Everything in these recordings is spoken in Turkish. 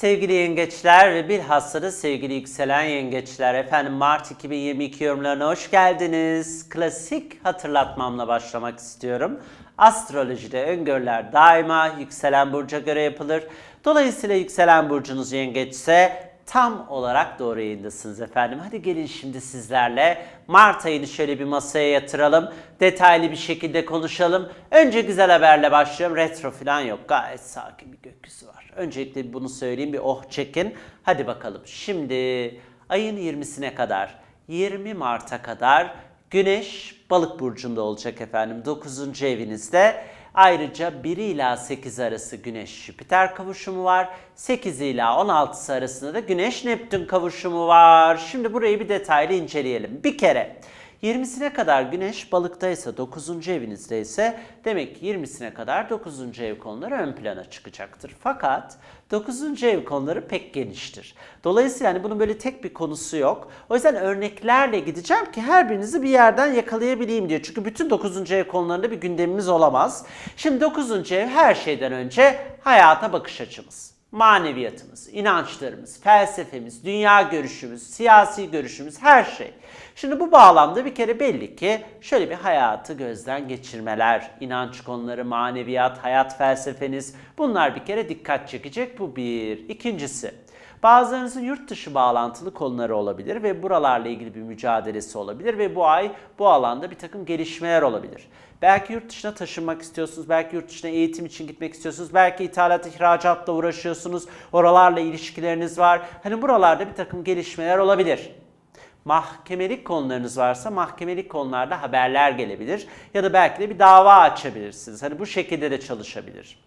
Sevgili yengeçler ve bilhassa da sevgili yükselen yengeçler efendim Mart 2022 yorumlarına hoş geldiniz. Klasik hatırlatmamla başlamak istiyorum. Astrolojide öngörüler daima yükselen burca göre yapılır. Dolayısıyla yükselen burcunuz yengeçse tam olarak doğru yayındasınız efendim. Hadi gelin şimdi sizlerle Mart ayını şöyle bir masaya yatıralım. Detaylı bir şekilde konuşalım. Önce güzel haberle başlıyorum. Retro falan yok. Gayet sakin bir gökyüzü var. Öncelikle bunu söyleyeyim bir oh çekin. Hadi bakalım. Şimdi ayın 20'sine kadar 20 Mart'a kadar Güneş balık burcunda olacak efendim 9. evinizde. Ayrıca 1 ila 8 arası Güneş Jüpiter kavuşumu var. 8 ila 16 arasında da Güneş Neptün kavuşumu var. Şimdi burayı bir detaylı inceleyelim. Bir kere 20'sine kadar Güneş balıktaysa 9. evinizde ise demek ki 20'sine kadar 9. ev konuları ön plana çıkacaktır. Fakat 9. ev konuları pek geniştir. Dolayısıyla yani bunun böyle tek bir konusu yok. O yüzden örneklerle gideceğim ki her birinizi bir yerden yakalayabileyim diye. Çünkü bütün 9. ev konularında bir gündemimiz olamaz. Şimdi 9. ev her şeyden önce hayata bakış açımız maneviyatımız, inançlarımız, felsefemiz, dünya görüşümüz, siyasi görüşümüz, her şey. Şimdi bu bağlamda bir kere belli ki şöyle bir hayatı gözden geçirmeler, inanç konuları, maneviyat, hayat felsefeniz bunlar bir kere dikkat çekecek. Bu bir. İkincisi, Bazılarınızın yurt dışı bağlantılı konuları olabilir ve buralarla ilgili bir mücadelesi olabilir ve bu ay bu alanda bir takım gelişmeler olabilir. Belki yurt dışına taşınmak istiyorsunuz, belki yurt dışına eğitim için gitmek istiyorsunuz, belki ithalat ihracatla uğraşıyorsunuz, oralarla ilişkileriniz var. Hani buralarda bir takım gelişmeler olabilir. Mahkemelik konularınız varsa mahkemelik konularda haberler gelebilir ya da belki de bir dava açabilirsiniz. Hani bu şekilde de çalışabilir.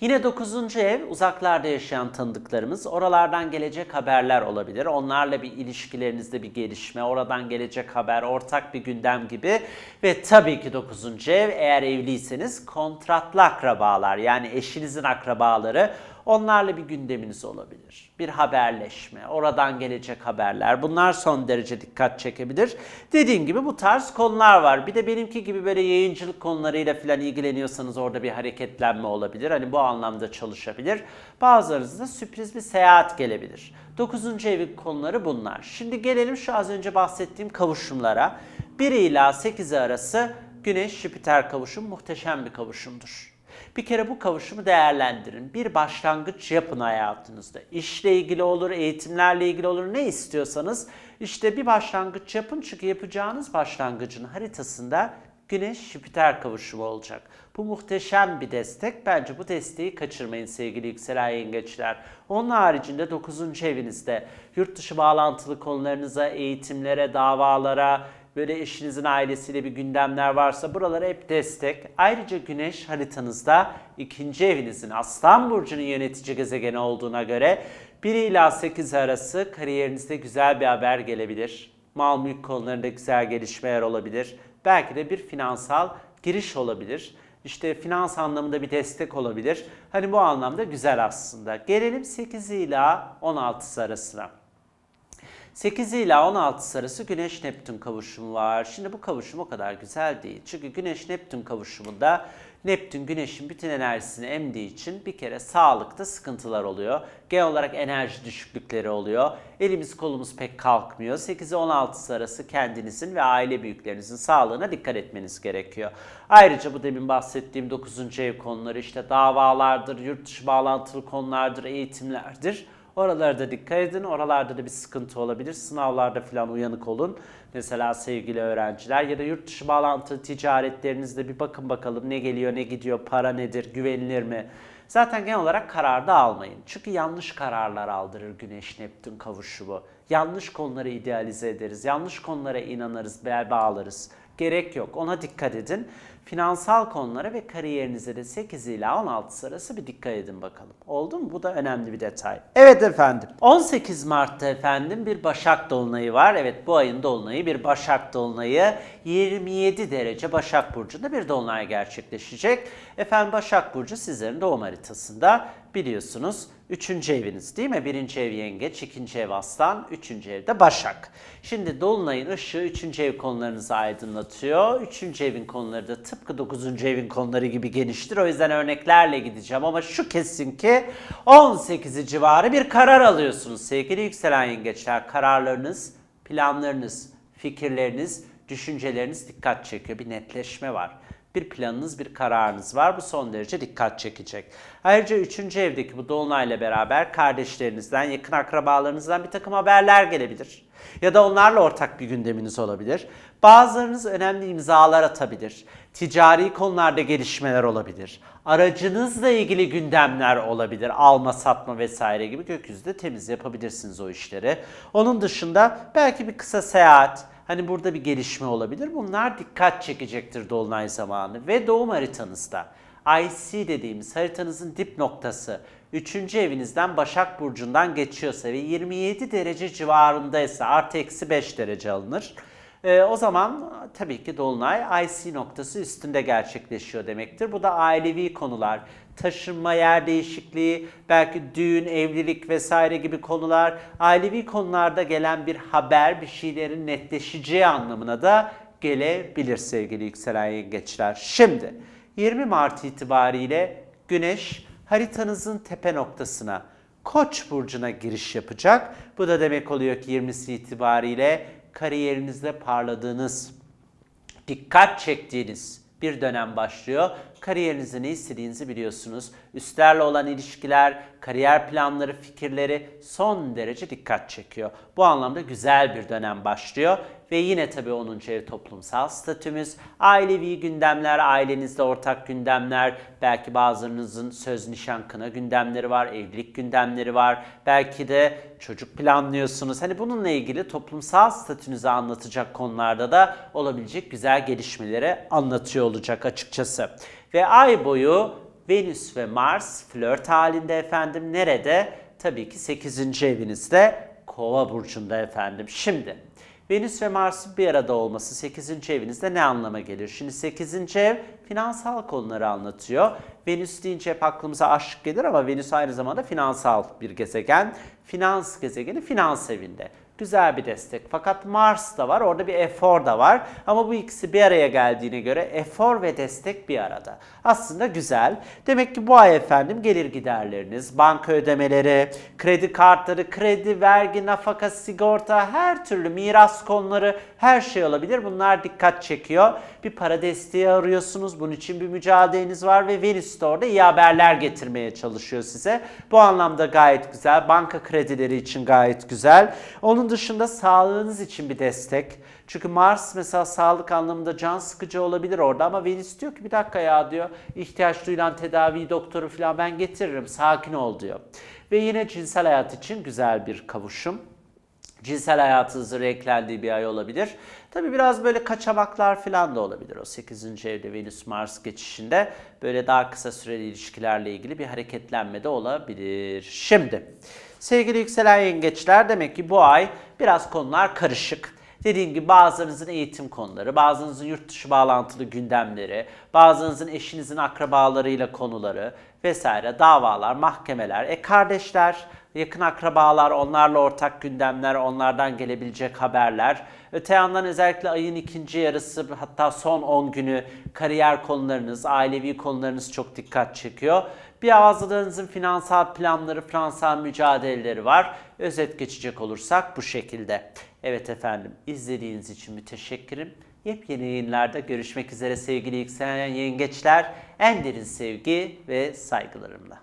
Yine 9. ev uzaklarda yaşayan tanıdıklarımız. Oralardan gelecek haberler olabilir. Onlarla bir ilişkilerinizde bir gelişme, oradan gelecek haber, ortak bir gündem gibi. Ve tabii ki 9. ev eğer evliyseniz kontratlı akrabalar yani eşinizin akrabaları Onlarla bir gündeminiz olabilir. Bir haberleşme, oradan gelecek haberler. Bunlar son derece dikkat çekebilir. Dediğim gibi bu tarz konular var. Bir de benimki gibi böyle yayıncılık konularıyla falan ilgileniyorsanız orada bir hareketlenme olabilir. Hani bu anlamda çalışabilir. Bazılarınızda sürpriz bir seyahat gelebilir. 9. evin konuları bunlar. Şimdi gelelim şu az önce bahsettiğim kavuşumlara. 1 ila 8 arası Güneş-Jüpiter kavuşum muhteşem bir kavuşumdur. Bir kere bu kavuşumu değerlendirin. Bir başlangıç yapın hayatınızda. İşle ilgili olur, eğitimlerle ilgili olur, ne istiyorsanız işte bir başlangıç yapın. Çünkü yapacağınız başlangıcın haritasında Güneş-Jüpiter kavuşumu olacak. Bu muhteşem bir destek. Bence bu desteği kaçırmayın sevgili yükselen yengeçler. Onun haricinde 9. evinizde yurt dışı bağlantılı konularınıza, eğitimlere, davalara, böyle eşinizin ailesiyle bir gündemler varsa buralara hep destek. Ayrıca güneş haritanızda ikinci evinizin Aslan Burcu'nun yönetici gezegeni olduğuna göre 1 ila 8 arası kariyerinizde güzel bir haber gelebilir. Mal mülk konularında güzel gelişmeler olabilir. Belki de bir finansal giriş olabilir. İşte finans anlamında bir destek olabilir. Hani bu anlamda güzel aslında. Gelelim 8 ila 16 arasına. 8 ila 16 arası Güneş Neptün kavuşumu var. Şimdi bu kavuşum o kadar güzel değil. Çünkü Güneş Neptün kavuşumunda Neptün Güneş'in bütün enerjisini emdiği için bir kere sağlıkta sıkıntılar oluyor. Genel olarak enerji düşüklükleri oluyor. Elimiz kolumuz pek kalkmıyor. 8'e 16 arası kendinizin ve aile büyüklerinizin sağlığına dikkat etmeniz gerekiyor. Ayrıca bu demin bahsettiğim 9. ev konuları işte davalardır, yurt dışı bağlantılı konulardır, eğitimlerdir. Oralara da dikkat edin. Oralarda da bir sıkıntı olabilir. Sınavlarda falan uyanık olun. Mesela sevgili öğrenciler ya da yurt dışı bağlantılı ticaretlerinizde bir bakın bakalım ne geliyor, ne gidiyor, para nedir, güvenilir mi? Zaten genel olarak karar da almayın. Çünkü yanlış kararlar aldırır Güneş Neptün kavuşumu. Yanlış konuları idealize ederiz. Yanlış konulara inanırız, bel bağlarız. Gerek yok. Ona dikkat edin. Finansal konulara ve kariyerinize de 8 ila 16 arası bir dikkat edin bakalım. Oldu mu? Bu da önemli bir detay. Evet efendim. 18 Mart'ta efendim bir Başak Dolunayı var. Evet bu ayın Dolunayı bir Başak Dolunayı. 27 derece Başak Burcu'nda bir Dolunay gerçekleşecek. Efendim Başak Burcu sizlerin doğum haritasında biliyorsunuz 3. eviniz değil mi? 1. ev yengeç, 2. ev aslan, 3. evde başak. Şimdi Dolunay'ın ışığı 3. ev konularınızı aydınlatıyor. 3. evin konuları da tıpkı 9. evin konuları gibi geniştir. O yüzden örneklerle gideceğim ama şu kesin ki 18'i civarı bir karar alıyorsunuz sevgili yükselen yengeçler. Kararlarınız, planlarınız, fikirleriniz, düşünceleriniz dikkat çekiyor. Bir netleşme var. Bir planınız, bir kararınız var. Bu son derece dikkat çekecek. Ayrıca 3. evdeki bu dolunayla beraber kardeşlerinizden, yakın akrabalarınızdan bir takım haberler gelebilir. Ya da onlarla ortak bir gündeminiz olabilir. Bazılarınız önemli imzalar atabilir. Ticari konularda gelişmeler olabilir. Aracınızla ilgili gündemler olabilir. Alma, satma vesaire gibi gökyüzünde temiz yapabilirsiniz o işleri. Onun dışında belki bir kısa seyahat, Hani burada bir gelişme olabilir. Bunlar dikkat çekecektir dolunay zamanı ve doğum haritanızda. IC dediğimiz haritanızın dip noktası 3. evinizden Başak Burcu'ndan geçiyorsa ve 27 derece civarındaysa artı eksi 5 derece alınır. Ee, o zaman tabii ki Dolunay IC noktası üstünde gerçekleşiyor demektir. Bu da ailevi konular, taşınma, yer değişikliği, belki düğün, evlilik vesaire gibi konular, ailevi konularda gelen bir haber, bir şeylerin netleşeceği anlamına da gelebilir sevgili yükselen yengeçler. Şimdi 20 Mart itibariyle Güneş haritanızın tepe noktasına Koç burcuna giriş yapacak. Bu da demek oluyor ki 20'si itibariyle kariyerinizde parladığınız, dikkat çektiğiniz bir dönem başlıyor. Kariyerinizde ne istediğinizi biliyorsunuz. Üstlerle olan ilişkiler, kariyer planları, fikirleri son derece dikkat çekiyor. Bu anlamda güzel bir dönem başlıyor. Ve yine tabii 10. ev toplumsal statümüz, ailevi gündemler, ailenizde ortak gündemler, belki bazılarınızın söz nişan kına gündemleri var, evlilik gündemleri var, belki de çocuk planlıyorsunuz. Hani bununla ilgili toplumsal statünüzü anlatacak konularda da olabilecek güzel gelişmeleri anlatıyor olacak açıkçası. Ve ay boyu Venüs ve Mars flört halinde efendim nerede? Tabii ki 8. evinizde Kova burcunda efendim. Şimdi Venüs ve Mars'ın bir arada olması 8. evinizde ne anlama gelir? Şimdi 8. ev finansal konuları anlatıyor. Venüs deyince hep aklımıza aşk gelir ama Venüs aynı zamanda finansal bir gezegen. Finans gezegeni finans evinde. Güzel bir destek. Fakat Mars da var, orada bir efor da var. Ama bu ikisi bir araya geldiğine göre efor ve destek bir arada. Aslında güzel. Demek ki bu ay efendim gelir giderleriniz, banka ödemeleri, kredi kartları, kredi, vergi, nafaka, sigorta, her türlü miras konuları, her şey olabilir. Bunlar dikkat çekiyor. Bir para desteği arıyorsunuz. Bunun için bir mücadeleniz var ve Venüs de orada iyi haberler getirmeye çalışıyor size. Bu anlamda gayet güzel. Banka kredileri için gayet güzel. Onun dışında sağlığınız için bir destek. Çünkü Mars mesela sağlık anlamında can sıkıcı olabilir orada ama Venüs diyor ki bir dakika ya diyor ihtiyaç duyulan tedavi doktoru falan ben getiririm sakin ol diyor. Ve yine cinsel hayat için güzel bir kavuşum cinsel hayatınızın renklendiği bir ay olabilir. Tabi biraz böyle kaçamaklar falan da olabilir o 8. evde Venüs Mars geçişinde. Böyle daha kısa süreli ilişkilerle ilgili bir hareketlenme de olabilir. Şimdi sevgili yükselen yengeçler demek ki bu ay biraz konular karışık. Dediğim gibi bazılarınızın eğitim konuları, bazılarınızın yurt dışı bağlantılı gündemleri, bazılarınızın eşinizin akrabalarıyla konuları vesaire, davalar, mahkemeler, e kardeşler, yakın akrabalar, onlarla ortak gündemler, onlardan gelebilecek haberler. Öte yandan özellikle ayın ikinci yarısı hatta son 10 günü kariyer konularınız, ailevi konularınız çok dikkat çekiyor. Bir bazılarınızın finansal planları, finansal mücadeleleri var. Özet geçecek olursak bu şekilde. Evet efendim izlediğiniz için müteşekkirim. Yepyeni yayınlarda görüşmek üzere sevgili yükselen yengeçler. En derin sevgi ve saygılarımla.